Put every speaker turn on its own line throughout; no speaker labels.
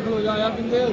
ਖਲੋ ਜਾ ਆਇਆ ਪਿੰਦੇ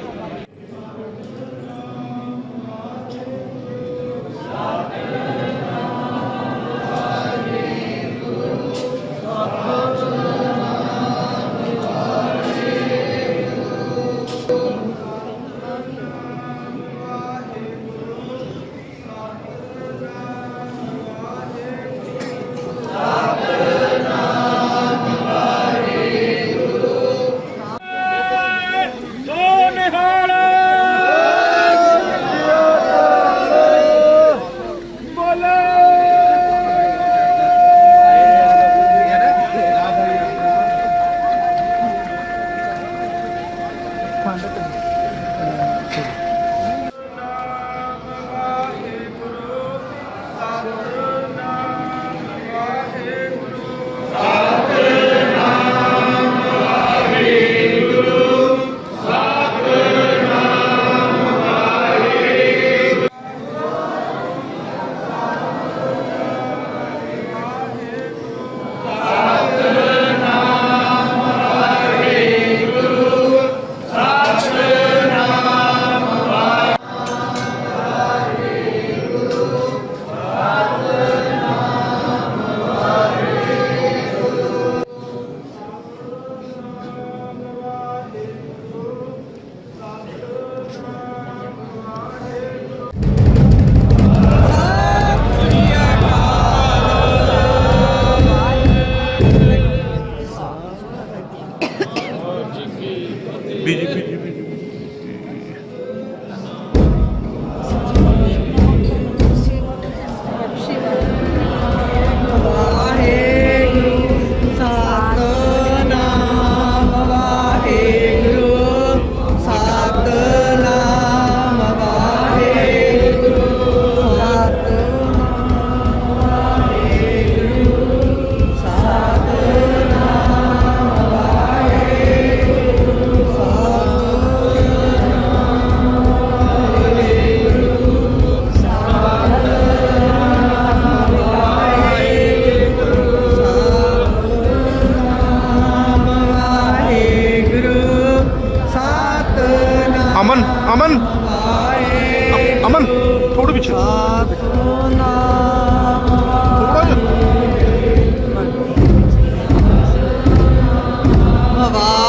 宝宝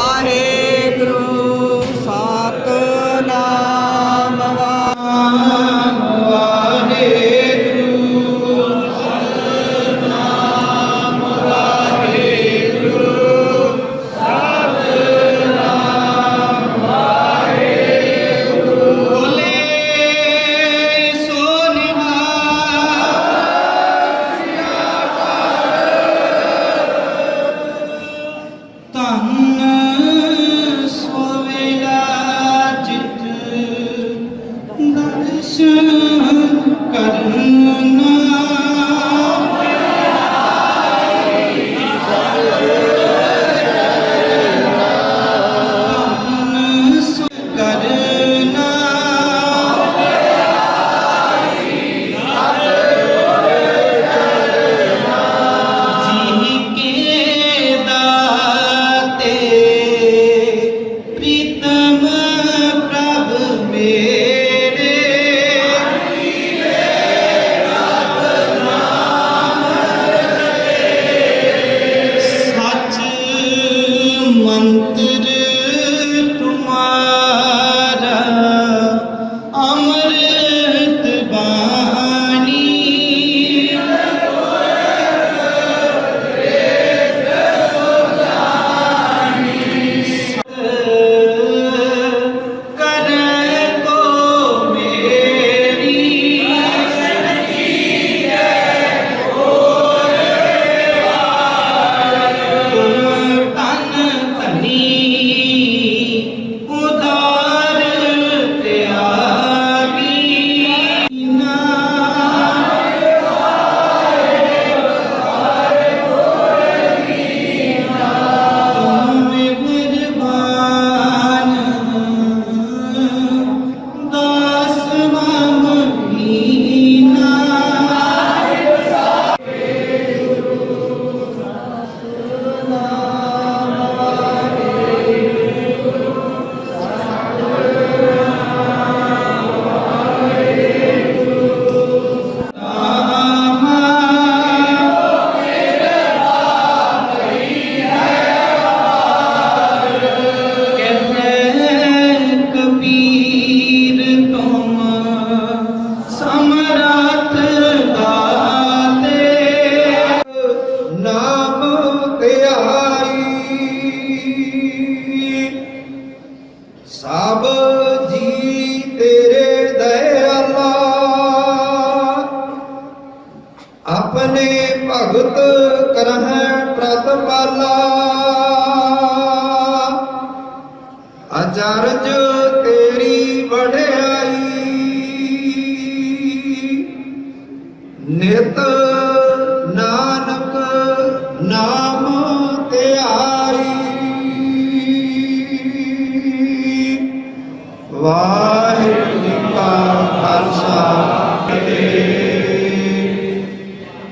ਵਾਹਿਗੁਰੂ ਜੀ ਕਾ ਖਾਲਸਾ।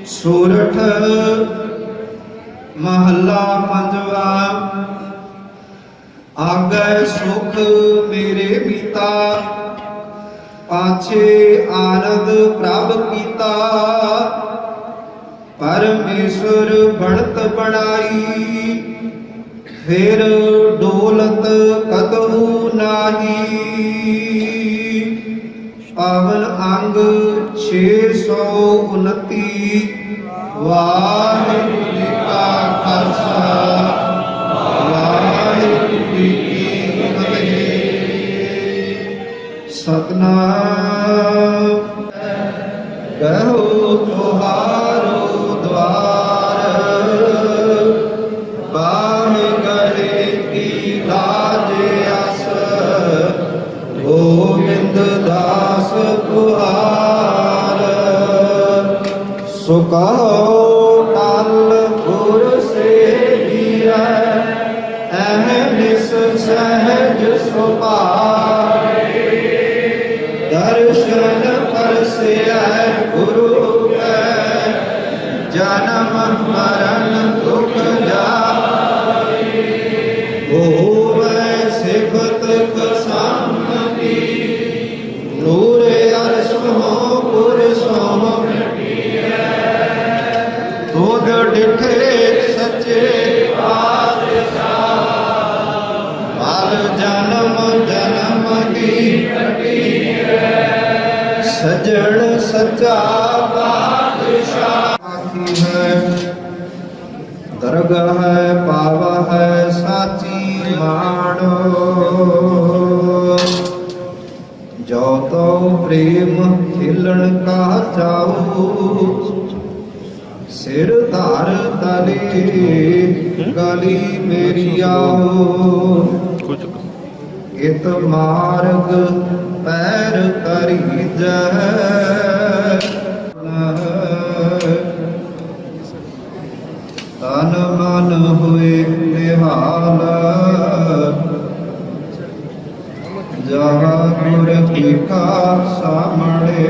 ਸੂਰਠ ਮਹੱਲਾ ਪੰਜਵਾ, ਆਗੈ ਸੁਖ ਮੇਰੇ ਪਿਤਾ, ਪਾਛੇ ਆਨੰਦ ਪ੍ਰਭ ਕੀਤਾ। ਪਰਮੇਸ਼ਰ ਬਣਤ ਬਣਾਈ, ਫਿਰ ਡੋਲਤ ਕਤਹੂ। ਨਾਹੀ। ਪਾਵਨ ਅੰਗ 629 ਵਾਹਿਗੁਰੂ ਜੀ ਕਾ ਖਾਲਸਾ। ਵਾਹਿਗੁਰੂ ਜੀ ਕੀ ਫਤਿਹ। ਸਤਨਾਮ। ਕਹੋ ਤੁਹਾਰੋ ਦਵਾਰ ఒక ਸਜਣ ਸੱਚਾ ਪਾਤਸ਼ਾਹ। ਆਖੀ ਹੈ, ਦਰਗਾਹ ਹੈ ਪਾਵਾ ਹੈ ਸਾਚੀ ਮਾਣੋ। ਜੋ ਤੋ ਪ੍ਰੇਮ ਖਿਲਣ ਕਾ ਚਾਉ। ਸਿਰ ਧਾਰ ਤਲੇ, ਗਲੀ ਮੇਰੀ ਆਓ। ਇਤ ਮਾਰਗ ਪੈਰ ਕਰੀ ਜੈ ਤਨ ਮਨ ਹੋਏ ਨਿਹਾਲ। ਜਹਾਂ ਗੁਰ ਕੀ ਕਾ ਸਾਹਮਣੇ।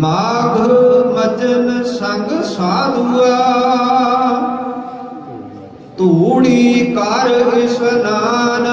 ਮਾਘ ਮਜਨ ਸੰਗ ਸਾਧੂਆ। ਧੂੜੀ ਕਰ ਇਸਨਾਨ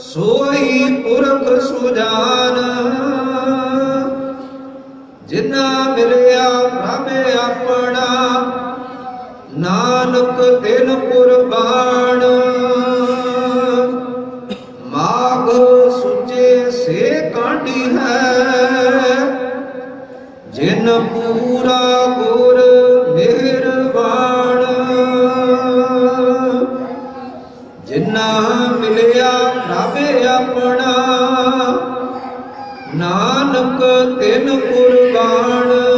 ਸੋਈ ਪੁਰਖ ਸੁਜਾਨ। ਜਿਨਾ ਮਿਲਿਆ ਪ੍ਰਭ ਆਪਣਾ, ਨਾਨਕ ਦਿਨ ਕੁਰਬਾਨ। ਮਾਗ ਸੁਚੇ ਸੇ ਕਾਂਢੀ ਹੈ, ਜਿਨ ਪੂਰਾ ਗੁਰ ਨਾਨਕ ਤਿਨ ਕੁਰਬਾਨ।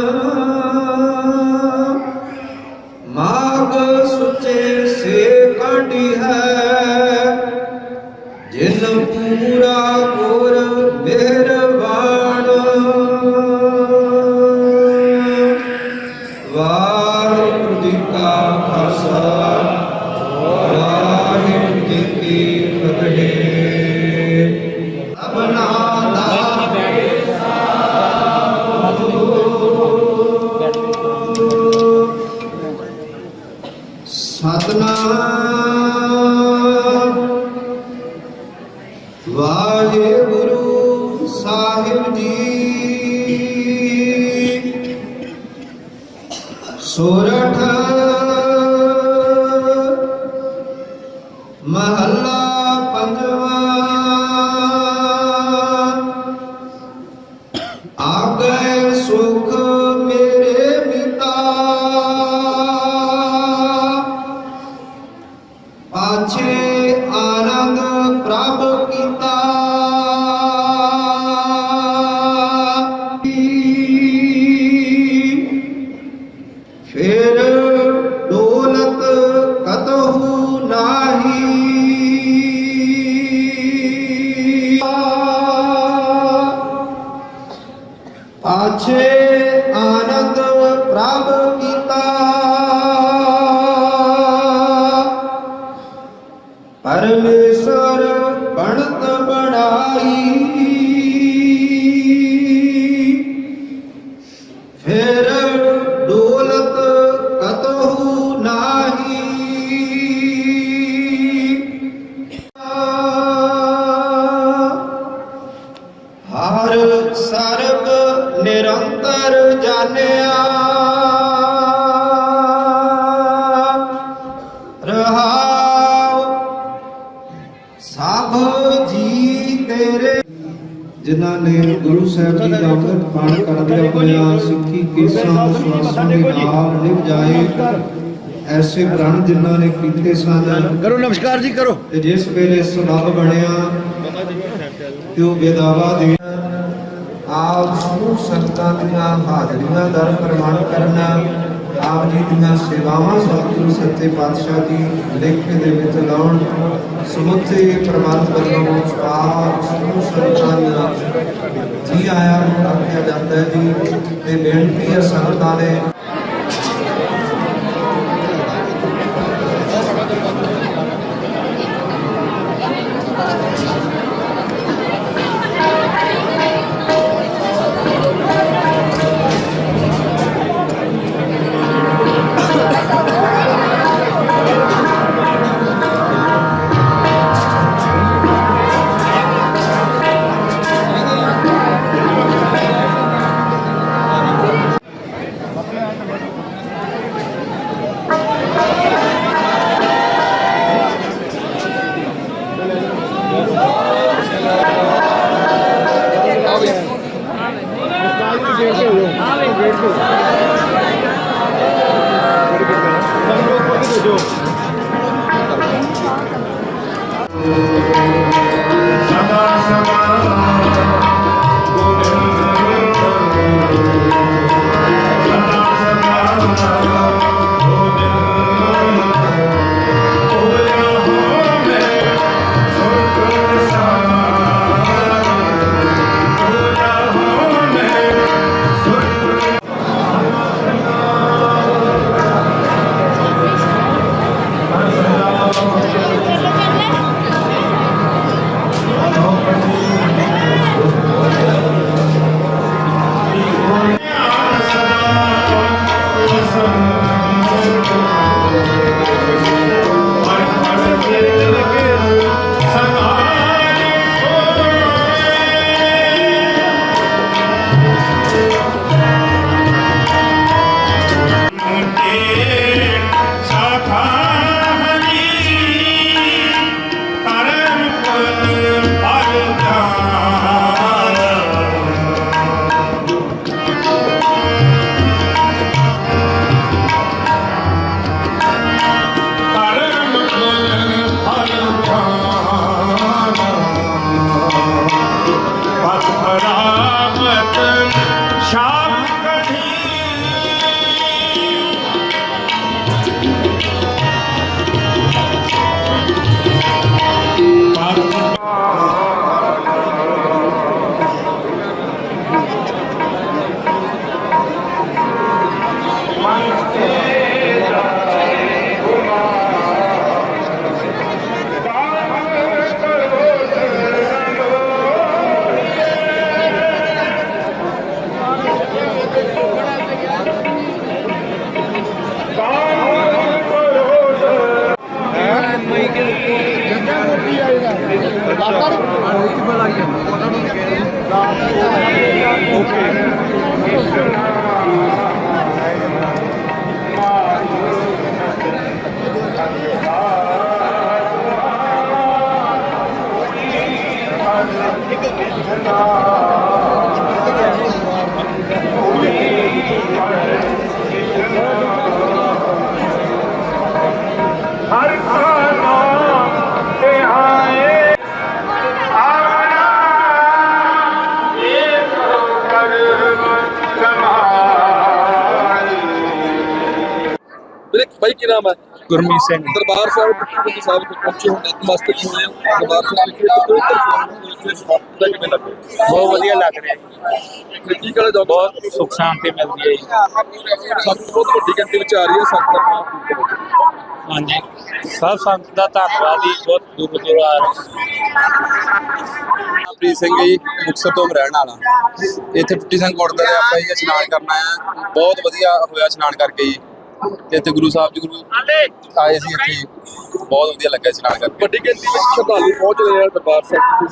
ਜਾਣਿਆ। ਰਹਾਉ ਸਭ ਜੀ ਤੇਰੇ। ਜਿਨ੍ਹਾਂ ਨੇ ਗੁਰੂ ਸਾਹਿਬ ਜੀ ਦਾ ਅੰਮ੍ਰਿਤ ਪਾਣ ਕਰਦੇ ਆਪਣੀਆਂ ਸਿੱਖੀ ਕੇਸਾਂ ਵਿਸ਼ਵਾਸਾਂ ਦੇ ਨਾਲ ਨਿਭ ਜਾਏ। ਐਸੇ ਪ੍ਰਣ ਜਿਨ੍ਹਾਂ ਨੇ ਕੀਤੇ ਸਨ
ਕਰੋ ਨਮਸਕਾਰ ਜੀ ਕਰੋ।
ਤੇ ਜਿਸ ਵੇਲੇ ਸੁਲਭ ਬਣਿਆ ਤੇ ਉਹ ਬੇਦਾਵਾ ਦੇ ਆਪ ਸਮੂਹ ਸੰਤਾਂ ਦੀਆਂ ਹਾਜ਼ਰੀਆਂ ਦਰ ਪ੍ਰਮਾਣ ਕਰਨਾ, ਆਪ ਜੀ ਦੀਆਂ ਸੇਵਾਵਾਂ ਸਤਿਗੁਰੂ ਸੱਚੇ ਪਾਤਸ਼ਾਹ ਜੀ ਲੇਖੇ ਦੇ ਵਿੱਚ ਲਾਉਣ, ਸਮੁੱਚੇ ਪ੍ਰਮਾਤਮ ਵੱਲੋਂ ਆਪ ਸਮੂਹ ਸੰਤਾਂ ਦੀਆਂ ਜੀ ਆਇਆ ਨੂੰ ਆਖਿਆ ਜਾਂਦਾ ਹੈ ਜੀ, ਤੇ ਬੇਨਤੀ ਹੈ ਸੰਗਤਾਂ ਨੇ
ਨਾਮ ਹੈ।
ਗੁਰਮੀਤ ਸਿੰਘ।
ਦਰਬਾਰ ਸਾਹਿਬ ਪਟਨਾ ਸਾਹਿਬ ਤੇ ਪਹੁੰਚੇ ਹੋ ਨਤਮਸਤਕ ਹੋਏ ਹੋ ਦਰਬਾਰ ਸਾਹਿਬ ਵਿਖੇ ਦੇ ਦਾ ਕਿਵੇਂ ਲੱਗੇ
ਬਹੁਤ ਵਧੀਆ ਲੱਗ ਰਿਹਾ ਜੀ।
ਤੇ ਕੀ ਕਹਣਾ ਚਾਹੁੰਦੇ
ਬਹੁਤ ਸੁੱਖ ਸ਼ਾਂਤੀ ਮਿਲਦੀ ਹੈ ਜੀ।
ਸਭ ਤੋਂ ਬਹੁਤ ਵੱਡੀ ਗਿਣਤੀ ਵਿੱਚ ਆ ਰਹੀ ਹੈ ਸੰਗਤ
ਹਾਂਜੀ। ਸਭ ਸੰਗਤ ਦਾ ਧੰਨਵਾਦ ਜੀ ਬਹੁਤ ਦੂਰ ਦੂਰ ਆ ਰਹੇ
ਪ੍ਰੀਤ ਸਿੰਘ ਜੀ ਮੁਕਤਸਰ ਤੋਂ ਰਹਿਣ ਵਾਲਾ। ਇੱਥੇ ਟੁੱਟੀ ਸਿੰਘ ਗੁਰਦੁਆਰੇ ਆਪਾਂ ਜੀ ਇਸ਼ਨਾਨ ਕਰਨ ਆ ਬਹੁਤ ਵਧੀਆ ਹੋਇਆ ਇਸ਼ਨਾਨ ਕਰਕੇ ਜੀ। ਤੇ ਇੱਥੇ ਗੁਰੂ ਸਾਹਿਬ ਜੀ ਗੁਰੂ ਆਏ ਸੀ ਇੱਥੇ। ਬਹੁਤ ਵਧੀਆ ਲੱਗਾ ਇਸ਼ਨਾਨ ਕਰਕੇ।
ਵੱਡੀ ਗਿਣਤੀ ਵਿੱਚ ਸ਼ਰਧਾਲੂ ਪਹੁੰਚ ਰਹੇ ਆ ਦਰਬਾਰ ਸਾਹਿਬ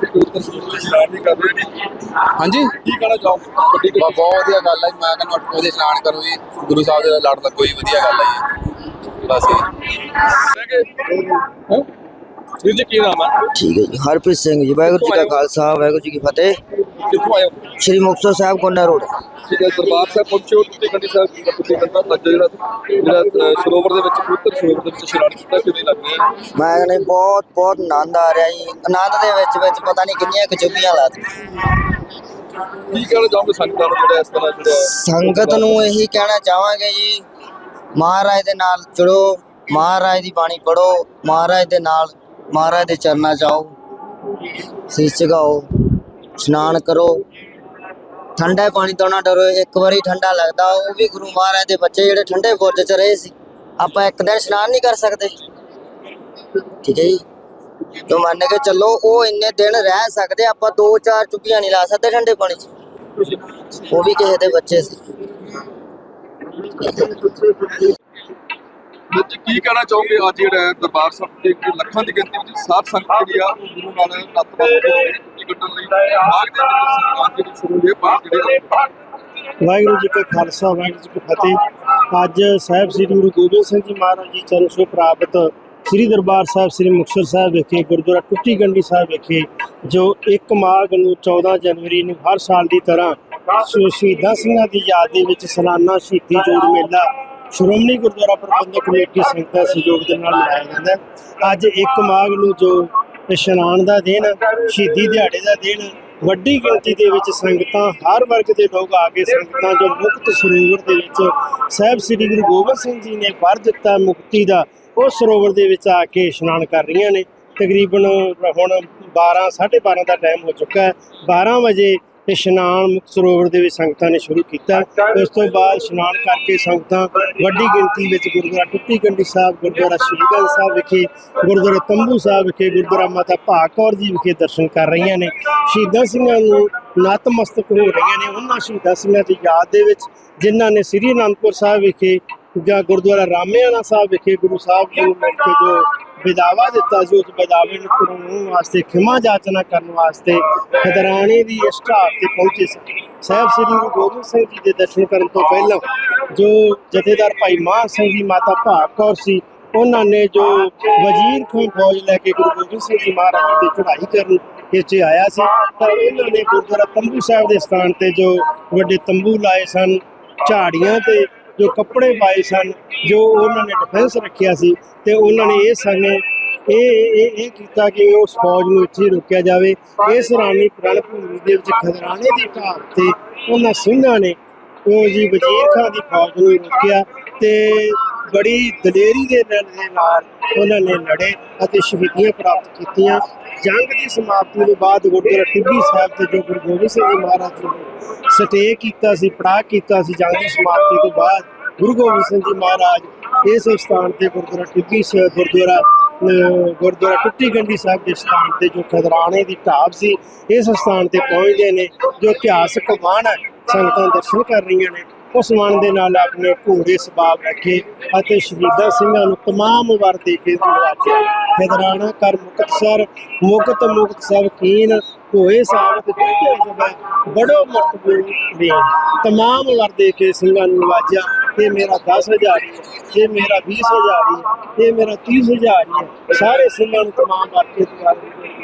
ਦੇ ਪਵਿੱਤਰ ਸਥਾਨ ਤੇ ਇਸ਼ਨਾਨ ਵੀ ਕਰ ਰਹੇ ਨੇ।
ਹਾਂਜੀ?
ਕੀ ਕਹਣਾ ਵੱਡੀ
ਬਹੁਤ ਵਧੀਆ ਗੱਲ ਹੈ। ਮੈਂ ਕਹਿੰਦਾ ਉਹਦੇ ਇਸ਼ਨਾਨ ਕਰੋ ਜੀ। ਗੁਰੂ ਸਾਹਿਬ ਦੇ ਲੜ ਲੱਗੋ ਜੀ। ਵਧੀਆ ਗੱਲ ਹੈ ਜੀ। ਬਸ ਜੀ
ਹੈਂ? ਵੀਰ ਜੀ ਕੀ ਨਾਮ ਹੈ?
ਠੀਕ ਹੈ ਜੀ। ਹਰਪ੍ਰੀਤ ਸਿੰਘ ਜੀ। ਵਾਹਿਗੁਰੂ ਜੀ ਕਾ ਖਾਲਸਾ। ਵਾਹਿਗੁਰੂ ਜੀ ਕੀ ਫਤਿਹ।
ਕਿੱਥੋਂ ਆਏ ਹੋ?
ਸ਼੍ਰੀ ਮੁਕਤਸਰ ਸਾਹਿਬ ਕੋਨਾ ਰੋਡ।
ਠੀਕ ਹੈ ਦਰਬਾਰ ਸਾਹਿਬ ਪਹੁੰਚੇ ਟੁੱਟੀ ਕੰਡੀ ਸਾਹਿਬ ਦਾ ਟੁੱਟੀ ਕੰਡਾ ਅੱਜ ਜਿਹੜਾ ਜਿਹੜਾ ਸਰੋਵਰ ਦੇ ਵਿੱਚ ਪਵਿੱਤਰ ਸਰੋਵਰ ਦੇ ਵਿੱਚ ਇਸ਼ਨਾਨ ਕੀਤਾ ਕਿਵੇਂ ਲੱਗ ਰਿਹਾ?
ਮੈਂ ਕਹਿੰਦਾ ਬਹੁਤ ਬਹੁਤ ਆਨੰਦ ਆ ਰਿਹਾ ਜੀ। ਆਨੰਦ ਦੇ ਵਿੱਚ ਵਿੱਚ ਪਤਾ ਨਹੀਂ ਕਿੰਨੀਆਂ ਕਚੁੱਪੀਆਂ ਲਾ ਦਿੱਤੀਆਂ
ਕੀ ਕਹਿਣਾ ਚਾਹੋਗੇ ਸੰਗਤਾਂ ਨੂੰ ਜਿਹੜਾ ਇਸ ਤਰ੍ਹਾਂ ਜਿਹੜਾ
ਸੰਗਤ ਨੂੰ ਇਹੀ ਕਹਿਣਾ ਚਾਹਾਂਗੇ ਜੀ ਮਹਾਰਾਜ ਦੇ ਨਾਲ ਜੁੜੋ ਮਹਾਰਾਜ ਦੀ ਬਾਣੀ ਪੜੋ ਮਹਾਰਾਜ ਦੇ ਨਾਲ ਮਹਾਰਾਜ ਦੇ ਚਰਨਾਂ 'ਚ ਆਓ ਝੁਕਾਓ। ਇਸ਼ਨਾਨ ਕਰੋ। ਠੰਡੇ ਪਾਣੀ ਤੋਂ ਨਾ ਡਰੋ, ਇੱਕ ਵਾਰੀ ਠੰਡਾ ਲੱਗਦਾ, ਉਹ ਵੀ ਗੁਰੂ ਮਹਾਰਾਜ ਦੇ ਬੱਚੇ ਜਿਹੜੇ ਠੰਡੇ ਬੁਰਜ 'ਚ ਰਹੇ ਸੀ, ਆਪਾਂ ਇੱਕ ਦਿਨ ਇਸ਼ਨਾਨ ਨਹੀਂ ਕਰ ਸਕਦੇ। ਠੀਕ ਹੈ ਜੀ? ਤੋ ਮੰਨ ਕੇ ਚੱਲੋ, ਉਹ ਇੰਨੇ ਦਿਨ ਰਹਿ ਸਕਦੇ, ਆਪਾਂ ਦੋ ਚਾਰ ਚੁੱਕੀਆਂ ਨਹੀਂ ਲਾ ਸਕਦੇ ਠੰਡੇ ਪਾਣੀ 'ਚ। ਉਹ ਵੀ ਕਿਸੇ ਦੇ ਬੱਚੇ ਸੀ।
ਵੀਰ ਕੀ ਕਹਿਣਾ ਚਾਹੋਗੇ ਅੱਜ ਜਿਹੜਾ ਦਰਬਾਰ ਸਾਹਿਬ ਦੇ ਲੱਖਾਂ ਦੀ ਗਿਣਤੀ ਵਿੱਚ ਸਾਧ ਸੰਗਤ ਜਿਹੜੀ ਆ, ਉਹ ਗੁਰੂ ਨਾਲ ਨਤਮਸਤਕ ਹੋਈ ਟੁੱਟੀ ਕੱਟਣ ਲਈ ਮਾਗ ਦੇ ਵਿੱਚ ਸੰਗਤਾਂ ਜਿਹੜੀ ਸ਼ੁਰੂ ਹੋਏ ਪਾਠ ਜਿਹੜੇ
ਵਾਹਿਗੁਰੂ ਜੀ ਕਾ ਖਾਲਸਾ, ਵਾਹਿਗੁਰੂ ਜੀ ਕੀ ਫਤਿਹ ਅੱਜ ਸਾਹਿਬ ਸ੍ਰੀ ਗੁਰੂ ਗੋਬਿੰਦ ਸਿੰਘ ਜੀ ਮਹਾਰਾਜ ਜੀ ਚਰਨ ਛੋਹ ਪ੍ਰਾਪਤ ਸ੍ਰੀ ਦਰਬਾਰ ਸਾਹਿਬ, ਸ੍ਰੀ ਮੁਕਤਸਰ ਸਾਹਿਬ ਵਿਖੇ, ਗੁਰਦੁਆਰਾ ਟੁੱਟੀ ਗੰਡੀ ਸਾਹਿਬ ਵਿਖੇ, ਜੋ 1 ਮਾਘ ਨੂੰ 14 ਜਨਵਰੀ ਨੂੰ ਹਰ ਸਾਲ ਦੀ ਤਰ੍ਹਾਂ ਸ਼ਹੀਦਾਂ ਸਿੰਘਾਂ ਦੀ ਯਾਦ ਦੇ ਵਿੱਚ ਸਾਲਾਨਾ ਸ਼ਹੀਦੀ ਜੋੜ ਮੇਲਾ ਸ਼੍ਰੋਮਣੀ ਗੁਰਦੁਆਰਾ ਪ੍ਰਬੰਧਕ ਕਮੇਟੀ ਸੰਗਤਾਂ ਸਹਿਯੋਗ ਦੇ ਨਾਲ ਮਨਾਇਆ ਜਾਂਦਾ ਹੈ। ਅੱਜ 1 ਮਾਘ ਨੂੰ ਜੋ ਇਸ਼ਨਾਨ ਦਾ ਦਿਨ, ਸ਼ਹੀਦੀ ਦਿਹਾੜੇ ਦਾ ਦਿਨ, ਵੱਡੀ ਗਿਣਤੀ ਦੇ ਵਿੱਚ ਸੰਗਤਾਂ, ਹਰ ਵਰਗ ਦੇ ਲੋਕ ਆ ਕੇ ਸੰਗਤਾਂ ਜੋ ਮੁਕਤ ਸਰੋਵਰ ਦੇ ਵਿੱਚ ਸਾਹਿਬ ਸ੍ਰੀ ਗੁਰੂ ਗੋਬਿੰਦ ਸਿੰਘ ਜੀ ਨੇ ਵਰ ਦਿੱਤਾ ਮੁਕਤੀ ਦਾ, ਉਹ ਸਰੋਵਰ ਦੇ ਵਿੱਚ ਆ ਕੇ ਇਸ਼ਨਾਨ ਕਰ ਰਹੀਆਂ ਨੇ। ਤਕਰੀਬਨ ਹੁਣ 12 12:30 ਦਾ ਟਾਈਮ ਹੋ ਚੁੱਕਾ ਹੈ। 12 ਵਜੇ ਇਸ਼ਨਾਨ ਮੁਕਤ ਸਰੋਵਰ ਦੇ ਵਿੱਚ ਸੰਗਤਾਂ ਨੇ ਸ਼ੁਰੂ ਕੀਤਾ। ਉਸ ਤੋਂ ਬਾਅਦ ਇਸ਼ਨਾਨ ਕਰਕੇ ਸੰਗਤਾਂ ਵੱਡੀ ਗਿਣਤੀ ਵਿੱਚ ਗੁਰਦੁਆਰਾ ਟੁੱਟੀ ਕੰਡੀ ਸਾਹਿਬ, ਗੁਰਦੁਆਰਾ ਸ਼੍ਰੀ ਸਾਹਿਬ ਵਿਖੇ, ਗੁਰਦੁਆਰਾ ਤੰਬੂ ਸਾਹਿਬ ਵਿਖੇ, ਗੁਰਦੁਆਰਾ ਮਾਤਾ ਭਾਗ ਕੌਰ ਜੀ ਵਿਖੇ ਦਰਸ਼ਨ ਕਰ ਰਹੀਆਂ ਨੇ। ਸ਼ਹੀਦਾਂ ਸਿੰਘਾਂ ਨੂੰ ਨਤਮਸਤਕ ਹੋ ਰਹੀਆਂ ਨੇ। ਉਹਨਾਂ ਸ਼ਹੀਦਾਂ ਸਿੰਘਾਂ ਦੀ ਯਾਦ ਦੇ ਵਿੱਚ ਜਿਨ੍ਹਾਂ ਨੇ ਸ੍ਰੀ ਅਨੰਦਪੁਰ ਸਾਹਿਬ ਵਿਖੇ ਜਾਂ ਗੁਰਦੁਆਰਾ ਰਾਮੇਆਣਾ ਸਾਹਿਬ ਵਿਖੇ ਗੁਰੂ ਸਾਹਿਬ ਜੀ ਨੂੰ ਮਿਲ ਕੇ ਜੋ ਵਿਦਾਵਾ ਦਿੱਤਾ ਸੀ ਉਸ ਵਿਦਾਵੇ ਨੂੰ ਪੂਰਨ ਵਾਸਤੇ, ਖਿਮਾ ਜਾਚਨਾ ਕਰਨ ਵਾਸਤੇ ਖਦਰਾਣੇ ਦੀ ਇਸ ਢਾਬ ਤੇ ਪਹੁੰਚੇ ਸੀ। ਸਾਹਿਬ ਸ੍ਰੀ ਗੁਰੂ ਗੋਬਿੰਦ ਸਿੰਘ ਜੀ ਦੇ ਦਰਸ਼ਨ ਕਰਨ ਤੋਂ ਪਹਿਲਾਂ ਜੋ ਜਥੇਦਾਰ ਭਾਈ ਮਾਨ ਸਿੰਘ ਜੀ, ਮਾਤਾ ਭਾਗ ਕੌਰ ਸੀ, ਉਹਨਾਂ ਨੇ ਜੋ ਵਜ਼ੀਰ ਖਾਨ ਫੌਜ ਲੈ ਕੇ ਗੁਰੂ ਗੋਬਿੰਦ ਸਿੰਘ ਜੀ ਮਹਾਰਾਜ ਦੀ ਚੜ੍ਹਾਈ ਕਰਨ ਇੱਥੇ ਆਇਆ ਸੀ, ਤਾਂ ਇਹਨਾਂ ਨੇ ਗੁਰਦੁਆਰਾ ਤੰਬੂ ਸਾਹਿਬ ਦੇ ਸਥਾਨ ਤੇ ਜੋ ਵੱਡੇ ਤੰਬੂ ਲਾਏ ਸਨ, ਝਾੜੀਆਂ ਤੇ ਜੋ ਕੱਪੜੇ ਪਾਏ ਸਨ, ਜੋ ਉਹਨਾਂ ਨੇ ਡਿਫੈਂਸ ਰੱਖਿਆ ਸੀ ਤੇ ਉਹਨਾਂ ਨੇ ਇਹ ਸਮੇਂ ਇਹ ਇਹ ਇਹ ਕੀਤਾ ਕਿ ਉਸ ਫੌਜ ਨੂੰ ਇੱਥੇ ਰੋਕਿਆ ਜਾਵੇ। ਇਸ ਰਾਣੀ ਪ੍ਰਣ ਭੂਮੀ ਦੇ ਵਿੱਚ ਖਦਰਾਣੇ ਦੀ ਢਾਬ ਤੇ ਉਹਨਾਂ ਸਿੰਘਾਂ ਨੇ ਉਹ ਜੀ ਵਜ਼ੀਰ ਖਾਂ ਦੀ ਫੌਜ ਨੂੰ ਰੋਕਿਆ ਤੇ ਬੜੀ ਦਲੇਰੀ ਦੇ ਨਾਲ ਉਹਨਾਂ ਨੇ ਲੜੇ ਅਤੇ ਸ਼ਹੀਦੀਆਂ ਪ੍ਰਾਪਤ ਕੀਤੀਆਂ। ਜੰਗ ਦੀ ਸਮਾਪਤੀ ਤੋਂ ਬਾਅਦ ਗੁਰਦੁਆਰਾ ਟਿੱਬੀ ਸਾਹਿਬ ਤੇ ਜੋ ਗੁਰੂ ਗੋਬਿੰਦ ਸਿੰਘ ਜੀ ਮਹਾਰਾਜ ਜੀ ਨੇ ਸਟੇ ਕੀਤਾ ਸੀ, ਪੜਾਅ ਕੀਤਾ ਸੀ ਜੰਗ ਦੀ ਸਮਾਪਤੀ ਤੋਂ ਬਾਅਦ, ਗੁਰੂ ਗੋਬਿੰਦ ਸਿੰਘ ਜੀ ਮਹਾਰਾਜ ਇਸ ਸਥਾਨ ਤੇ ਗੁਰਦੁਆਰਾ ਟਿੱਬੀ ਸਾਹਿਬ ਗੁਰਦੁਆਰਾ ਗੁਰਦੁਆਰਾ ਟੁੱਟੀ ਗੰਡੀ ਸਾਹਿਬ ਦੇ ਸਥਾਨ ਤੇ ਜੋ ਖਦਰਾਣੇ ਦੀ ਢਾਬ ਸੀ, ਇਸ ਸਥਾਨ ਤੇ ਪਹੁੰਚਦੇ ਨੇ, ਜੋ ਇਤਿਹਾਸਕ ਮਾਣ ਹੈ, ਸੰਗਤਾਂ ਦਰਸ਼ਨ ਕਰ ਰਹੀਆਂ ਨੇ। ਉਸ ਮਨ ਦੇ ਨਾਲ ਆਪਣੇ ਘੋੜੇ ਸਬਾਬ ਰੱਖੇ ਅਤੇ ਸ਼ਹੀਦਾਂ ਸਿੰਘਾਂ ਨੂੰ ਤਮਾਮ ਵਾਰ ਦੇ ਕੇ ਨਵਾਜਿਆ ਖਿਦਰਾਣਾ ਕਰ ਮੁਕਤਸਰ, ਮੁਕਤ ਮੁਕਤ ਸਭ ਕੀਨ ਹੋਏ ਸਾਬਤ ਜੁਝੇ ਸਭੈ ਬੜੋ ਮਰਤਬੇ ਦੇ ਤਮਾਮ ਵਾਰ ਦੇ ਕੇ ਸਿੰਘਾਂ ਨੂੰ ਨਵਾਜਿਆ ਇਹ ਮੇਰਾ 10000 ਹੀ ਹੈ, ਇਹ ਮੇਰਾ 20000 ਹੀ ਹੈ, ਇਹ ਮੇਰਾ 30000 ਹੀ ਹੈ। ਸਾਰੇ ਸਿੰਘਾਂ ਨੂੰ ਤਮਾਮ ਵਰ ਕੇ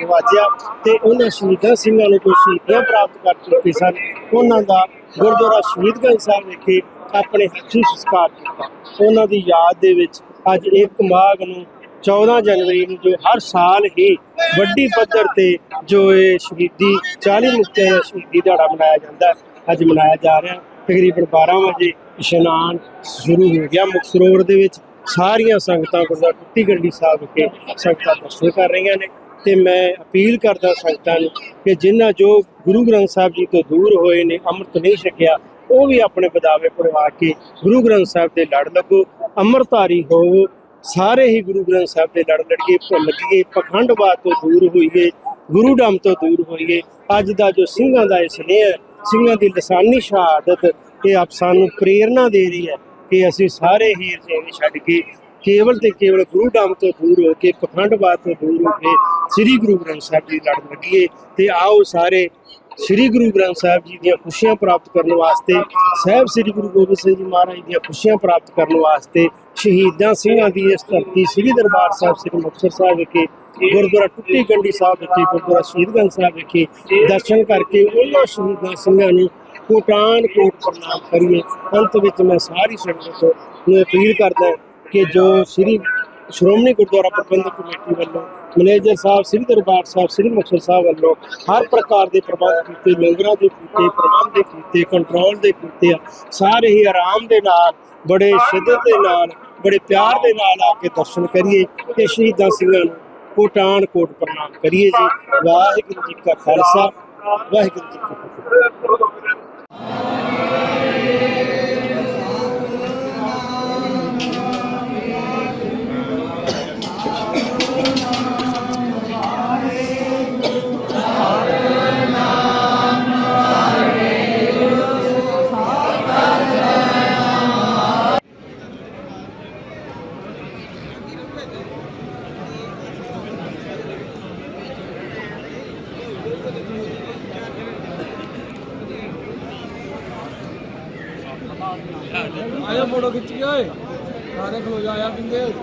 ਨਵਾਜਿਆ ਤੇ ਉਹਨਾਂ ਸ਼ਹੀਦਾਂ ਸਿੰਘਾਂ ਨੂੰ ਜੋ ਸ਼ਹੀਦੀਆਂ ਪ੍ਰਾਪਤ ਕਰ ਚੁੱਕੇ ਸਨ, ਉਹਨਾਂ ਦਾ ਗੁਰਦੁਆਰਾ ਸ਼ਹੀਦਗੰਜ ਸਾਹਿਬ ਵਿਖੇ ਆਪਣੇ ਹੱਥੀਂ ਸੰਸਕਾਰ ਕੀਤਾ। ਉਹਨਾਂ ਦੀ ਯਾਦ ਦੇ ਵਿੱਚ ਅੱਜ ਇੱਕ ਮਾਘ ਨੂੰ 14 ਜਨਵਰੀ ਨੂੰ ਜੋ ਹਰ ਸਾਲ ਹੀ ਵੱਡੀ ਪੱਧਰ ਤੇ ਜੋ ਇਹ ਸ਼ਹੀਦੀ 40 ਮੁਕਤਿਆਂ ਦਾ ਸ਼ਹੀਦੀ ਦਿਹਾੜਾ ਮਨਾਇਆ ਜਾਂਦਾ ਅੱਜ ਮਨਾਇਆ ਜਾ ਰਿਹਾ। ਤਕਰੀਬਨ 12 ਵਜੇ ਇਸ਼ਨਾਨ ਸ਼ੁਰੂ ਹੋ ਗਿਆ। ਮੁਕਤ ਦੇ ਵਿੱਚ ਸਾਰੀਆਂ ਸੰਗਤਾਂ ਗੁਰਦੁਆਰਾ ਟੁੱਟੀ ਗੱਡੀ ਸਾਹਿਬ ਵਿਖੇ ਸੰਗਤਾਂ ਦਰਸ਼ਨ ਕਰ ਰਹੀਆਂ ਨੇ। ਤੇ ਮੈਂ ਅਪੀਲ ਕਰਦਾ ਸੰਗਤਾਂ ਨੂੰ ਕਿ ਜਿਨ੍ਹਾਂ ਜੋ ਗੁਰੂ ਗ੍ਰੰਥ ਸਾਹਿਬ ਜੀ ਤੋਂ ਦੂਰ ਹੋਏ ਨੇ, ਅੰਮ੍ਰਿਤ ਨਹੀਂ ਛਕਿਆ, ਉਹ ਵੀ ਆਪਣੇ ਬਦਾਵੇ ਪੜਵਾ ਕੇ ਗੁਰੂ ਗ੍ਰੰਥ ਸਾਹਿਬ ਦੇ ਲੜ ਲੱਗੋ, ਅੰਮ੍ਰਿਤਧਾਰੀ ਹੋਵੋ, ਸਾਰੇ ਹੀ ਗੁਰੂ ਗ੍ਰੰਥ ਸਾਹਿਬ ਦੇ ਲੜ ਲੜੀਏ, ਭੁੱਲ ਗਏ ਪਖੰਡਵਾਦ ਤੋਂ ਦੂਰ ਹੋਈਏ, ਗੁਰੂ ਡੰਮ ਤੋਂ ਦੂਰ ਹੋਈਏ। ਅੱਜ ਦਾ ਜੋ ਸਿੰਘਾਂ ਦਾ ਇਹ ਸੁਨੇਹਾ ਸਿੰਘਾਂ ਦੀ ਲਸਾਨੀ ਸ਼ਹਾਦਤ, ਇਹ ਆਪ ਸਾਨੂੰ ਪ੍ਰੇਰਣਾ ਦੇ ਰਹੀ ਹੈ ਕਿ ਅਸੀਂ ਸਾਰੇ ਹੀ ਰਜੇਵੇਂ ਛੱਡ ਕੇ ਕੇਵਲ ਤੇ ਕੇਵਲ ਗੁਰੂ ਡੰਮ ਤੋਂ ਦੂਰ ਹੋ ਕੇ, ਪਖੰਡਵਾਦ ਤੋਂ ਦੂਰ ਹੋ ਕੇ ਸ੍ਰੀ ਗੁਰੂ ਗ੍ਰੰਥ ਸਾਹਿਬ ਜੀ ਦੀ ਲੜ ਲੱਗੀਏ ਤੇ ਆਓ ਸਾਰੇ ਸ੍ਰੀ ਗੁਰੂ ਗ੍ਰੰਥ ਸਾਹਿਬ ਜੀ ਦੀਆਂ ਖੁਸ਼ੀਆਂ ਪ੍ਰਾਪਤ ਕਰਨ ਵਾਸਤੇ, ਸਾਹਿਬ ਸ੍ਰੀ ਗੁਰੂ ਗੋਬਿੰਦ ਸਿੰਘ ਜੀ ਮਹਾਰਾਜ ਦੀਆਂ ਖੁਸ਼ੀਆਂ ਪ੍ਰਾਪਤ ਕਰਨ ਵਾਸਤੇ ਸ਼ਹੀਦਾਂ ਸਿੰਘਾਂ ਦੀ ਇਸ ਧਰਤੀ ਸ੍ਰੀ ਦਰਬਾਰ ਸਾਹਿਬ ਸ੍ਰੀ ਮੁਕਤਸਰ ਸਾਹਿਬ ਵਿਖੇ, ਗੁਰਦੁਆਰਾ ਟੁੱਟੀ ਗੰਡੀ ਸਾਹਿਬ ਵਿਖੇ, ਗੁਰਦੁਆਰਾ ਸ਼ਹੀਦਗੰਜ ਸਾਹਿਬ ਵਿਖੇ ਦਰਸ਼ਨ ਕਰਕੇ ਉਹਨਾਂ ਸ਼ਹੀਦਾਂ ਸਿੰਘਾਂ ਨੂੰ ਕੋਟਾਨ ਕੋਟ ਪ੍ਰਣਾਮ ਕਰੀਏ। ਅੰਤ ਵਿੱਚ ਮੈਂ ਸਾਰੀ ਸੰਗਤ ਨੂੰ ਅਪੀਲ ਕਰਦਾ ਕਿ ਜੋ ਸ੍ਰੀ ਸ਼੍ਰੋਮਣੀ ਗੁਰਦੁਆਰਾ ਪ੍ਰਬੰਧਕ ਕਮੇਟੀ ਵੱਲੋਂ ਮੈਨੇਜਰ ਸਾਹਿਬ, ਸ੍ਰੀ ਦਰਬਾਰ ਸਾਹਿਬ, ਸ੍ਰੀ ਮੁਕਤਸਰ ਸਾਹਿਬ ਵੱਲੋਂ ਹਰ ਪ੍ਰਕਾਰ ਦੇ ਪ੍ਰਬੰਧ ਕੀਤੇ, ਲੰਗਰਾਂ ਦੇ ਕੀਤੇ, ਪ੍ਰਬੰਧ ਦੇ ਕੀਤੇ ਕੰਟਰੋਲ ਦੇ ਕੀਤੇ ਆ। ਸਾਰੇ ਹੀ ਆਰਾਮ ਦੇ ਨਾਲ, ਬੜੇ ਸ਼ਿੱਦਤ ਦੇ ਨਾਲ, ਬੜੇ ਪਿਆਰ ਦੇ ਨਾਲ ਆ ਕੇ ਦਰਸ਼ਨ ਕਰੀਏ ਤੇ ਸ਼ਹੀਦਾਂ ਸਿੰਘਾਂ ਨੂੰ ਕੋਟਾਨ ਕੋਟ ਪ੍ਰਣਾਮ ਕਰੀਏ ਜੀ। ਵਾਹਿਗੁਰੂ ਜੀ ਕਾ ਖਾਲਸਾ, ਵਾਹਿਗੁਰੂ ਜੀ ਕੀ ਫਤਿਹ।
ਸਾਰੇ ਖਲੋ ਜਾ